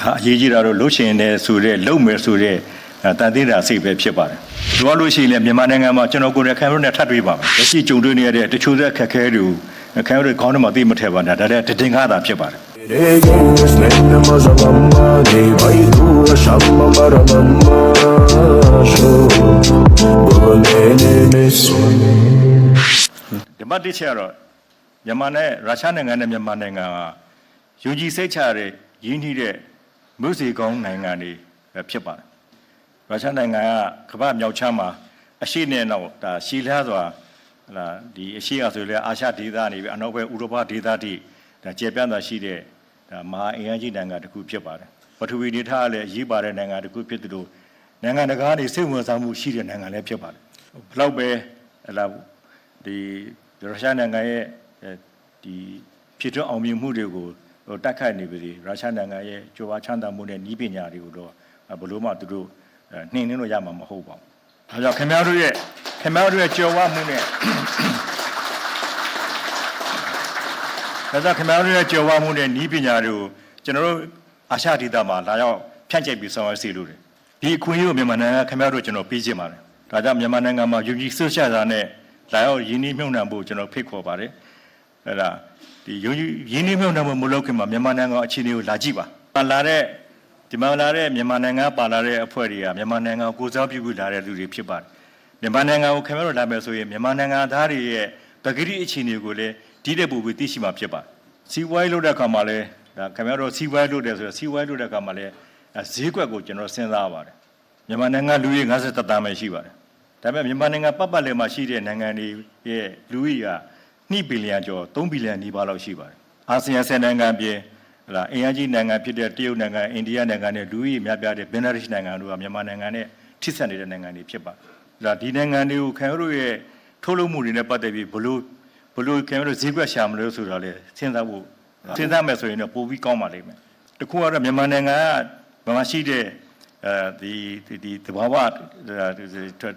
ဒါအရေးကြီးတာတော့လှုပ်ရှင်နေဆိုတဲ့လှုပ်မယ်ဆိုတဲ့အဲတန်သေးတာစိတ်ပဲဖြစ်ပါတယ်။လိုအပ်လို့ရှိရင်လည်းမြန်မာနိုင်ငံမှာကျွန်တော်ကိုယ်တိုင်ခံရတဲ့ထပ်တွေ့ပါမယ်။လက်ရှိကြုံတွေ့နေရတဲ့တချို့သက်ခက်ခဲတွေကိုခံရတဲ့ခေါင်းထဲမှာသိမထည့်ပါနဲ့ဒါလည်းတည်ငါတာဖြစ်ပါတယ်။ Reggae, nenne maza mamma Dei vai tu a shamma mara mamma Sho Baba nene mesu ဒီမတ်တစ်ချက်ကတော့မြန်မာနဲ့ရုရှားနိုင်ငံနဲ့မြန်မာနိုင်ငံဟာယုံကြည်စိတ်ချတဲ့ရင်းနှီးတဲ့ မြို့စီကောင်းနိုင်ငံတွေပဲဖြစ်ပါတယ်ရုရှားနိုင်ငံကကမ္ဘာမြောက်ချမ်းမှာအရှိနဲ့တော့ဒါရှီလျားစွာဟလာဒီအရှိရဆိုလေအာရှဒေသနေပြီးအနောက်ဘက်ဥရောပဒေသတိဒါကျေပြန့်တာရှိတဲ့ဒါမဟာအင်အားကြီးနိုင်ငံတစ်ခုဖြစ်ပါတယ်ပထဝီဒေသကလည်းအရေးပါတဲ့နိုင်ငံတစ်ခုဖြစ်သလိုနိုင်ငံတကာနေစိတ်ဝင်စားမှုရှိတဲ့နိုင်ငံလည်းဖြစ်ပါတယ်ဘလောက်ပဲဟလာဒီရုရှားနိုင်ငံရဲ့အဲဒီဖြစ်ထွန်းအောင်မြင်မှုတွေကိုဟို တက်ခိုက်နေပြီရုရှားနိုင်ငံရဲ့ကြွားဝါချမ်းသာမှုနဲ့ဤပညာတွေကိုတော့ဘလို့မှသူတို့နှိမ်နှင်းလို့ရမှာမဟုတ်ပါဘူး။ဒါကြောင့်ခင်ဗျားတို့ရဲ့ခင်ဗျားတို့ရဲ့ကြွားဝါမှုနဲ့ဒါကြောင့်ခင်ဗျားတို့ရဲ့ကြွားဝါမှုနဲ့ဤပညာတွေကိုကျွန်တော်တို့အာရှဒေသမှာလာရောက်ဖြန့်ကျက်ပြီးဆောင်ရွက်စီလို့တယ်။ဒီအခွင့်အရေးကိုမြန်မာနိုင်ငံခင်ဗျားတို့ကျွန်တော်ပေးချင်ပါတယ်။ဒါကြောင့်မြန်မာနိုင်ငံမှာယုံကြည်ဆွတ်ချတာနဲ့လာရောက်ရင်းနှီးမြှုပ်နှံဖို့ကျွန်တော်ဖိတ်ခေါ်ပါတယ်။ အဲ့ဒါဒီယုံကြည်ရင်းနှီးမြှုပ်နှံမှုမလုပ်ခင်မှာမြန်မာနိုင်ငံအခြေအနေကိုလာကြည့်ပါ။ပါလာတဲ့ဒီမှာလာတဲ့မြန်မာနိုင်ငံပါလာတဲ့အဖွဲ့တွေကမြန်မာနိုင်ငံကိုကိုယ်စားပြုပြီးလာတဲ့လူတွေဖြစ်ပါတယ်။မြန်မာနိုင်ငံကိုခင်ဗျားတို့လာမယ်ဆိုရင်မြန်မာနိုင်ငံသားတွေရဲ့ပဂတိအခြေအနေကိုလည်းဒီတဲ့ပူပြီးသိရှိမှာဖြစ်ပါတယ်။စီးပွားရေးလုပ်တဲ့အခါမှာလည်းဒါခင်ဗျားတို့စီးပွားရေးလုပ်တယ်ဆိုတော့စီးပွားရေးလုပ်တဲ့အခါမှာလည်းဈေးကွက်ကိုကျွန်တော်စဉ်းစားပါတယ်။မြန်မာနိုင်ငံလူကြီး50တန်းပဲရှိပါတယ်။ဒါပေမဲ့မြန်မာနိုင်ငံပတ်ပတ်လည်မှာရှိတဲ့နိုင်ငံတွေရဲ့လူကြီးက 2ဘီလီယံကျော်3ဘီလီယံနီးပါးလောက်ရှိပါတယ်။အာဆီယံ10နိုင်ငံပြင်ဟလာအင်အားကြီးနိုင်ငံဖြစ်တဲ့တရုတ်နိုင်ငံအိန္ဒိယနိုင်ငံနဲ့လူကြီးများပြားတဲ့ဘင်္ဂလားဒေ့ရှ်နိုင်ငံတို့ကမြန်မာနိုင်ငံနဲ့ထိစပ်နေတဲ့နိုင်ငံတွေဖြစ်ပါတယ်။ဒါဒီနိုင်ငံတွေကိုခင်ဗျားတို့ရဲ့ထုတ်လုပ်မှုတွေနဲ့ပတ်သက်ပြီးဘလို့ဘလို့ခင်ဗျားတို့ဈေးကွက်ရှာမလို့ဆိုတာလေစဉ်းစားဖို့စဉ်းစားမယ်ဆိုရင်တော့ပိုပြီးကောင်းပါလိမ့်မယ်။တခုကတော့မြန်မာနိုင်ငံကဗမာရှိတဲ့အဲဒီဒီဒီတဘာဝ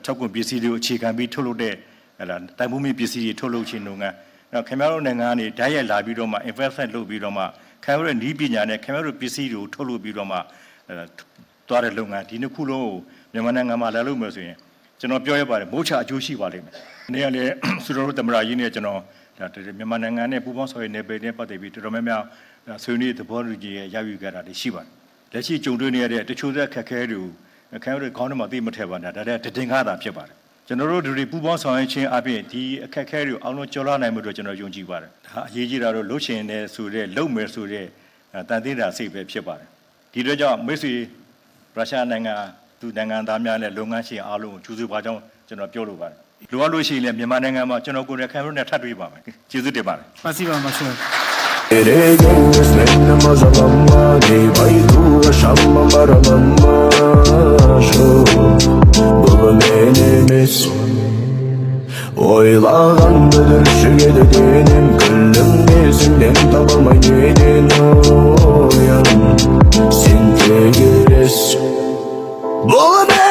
ထောက်ကွန်ပစ္စည်းတွေကိုအခြေခံပြီးထုတ်လုပ်တဲ့ ဟလာတိုင်မှုမီပစ္စည်းတွေထုတ်လုပ်ခြင်းလုပ်ငန်းအဲ့ခင်ဗျားတို့နိုင်ငံကနေဓာတ်ရိုက်လာပြီးတော့မှ investment လုပ်ပြီးတော့မှခင်ဗျားတို့နီးပညာနဲ့ခင်ဗျားတို့ပစ္စည်းတွေကိုထုတ်လုပ်ပြီးတော့မှအဲသွားတဲ့လုပ်ငန်းဒီနှစ်ခုလုံးကိုမြန်မာနိုင်ငံမှာလာလို့မယ်ဆိုရင်ကျွန်တော်ပြောရပါတယ်မိုးချအကျိုးရှိပါလိမ့်မယ်။နေ့ကလည်းစူတော်တို့သမရာကြီးနဲ့ကျွန်တော်ဒါမြန်မာနိုင်ငံနဲ့ပူးပေါင်းဆောင်ရွက်နေပေနဲ့ပတ်သက်ပြီးတော်တော်များများဆွေးနွေးသဘောတူညီရရယူကြတာတွေရှိပါတယ်။လက်ရှိကြုံတွေ့နေရတဲ့တချို့သက်ခက်ခဲတွေကိုခင်ဗျားတို့ခေါင်းထဲမှာသိမထည့်ပါနဲ့ဒါလည်းတည်ငါတာဖြစ်ပါတယ်။ ကျွန်တော်တို့ဒူရီပူပေါင်းဆောင်ရွက်ခြင်းအပြင်ဒီအခက်အခဲတွေအောင်လုံးကျော်လွှားနိုင်မှုတို့ကျွန်တော်ယုံကြည်ပါတယ်ဒါအရေးကြီးတာတော့လှုပ်ရှင်တယ်ဆိုတဲ့လှုပ်မယ်ဆိုတဲ့တန်သေးတာစိတ်ပဲဖြစ်ပါတယ်ဒီတော့ကြောင့်မိတ်ဆွေရုရှားနိုင်ငံသူနိုင်ငံသားများနဲ့လုပ်ငန်းရှင်အားလုံးကိုကျေးဇူးပါကြောင်းကျွန်တော်ပြောလိုပါတယ်လိုအပ်လို့ရှိရင်လည်းမြန်မာနိုင်ငံမှာကျွန်တော်ကိုယ်နဲ့ခံရုံးနဲ့ထပ်တွေ့ပါမယ်ကျေးဇူးတင်ပါတယ်ပါစီပါမဆွေရေဂုစနေနမဇလမ်မာဒီဘိုင်ဒူရှမ် Yandadır şu gedinim Kıldım gözümden tabama gidin Oyan Sen de Bu ne?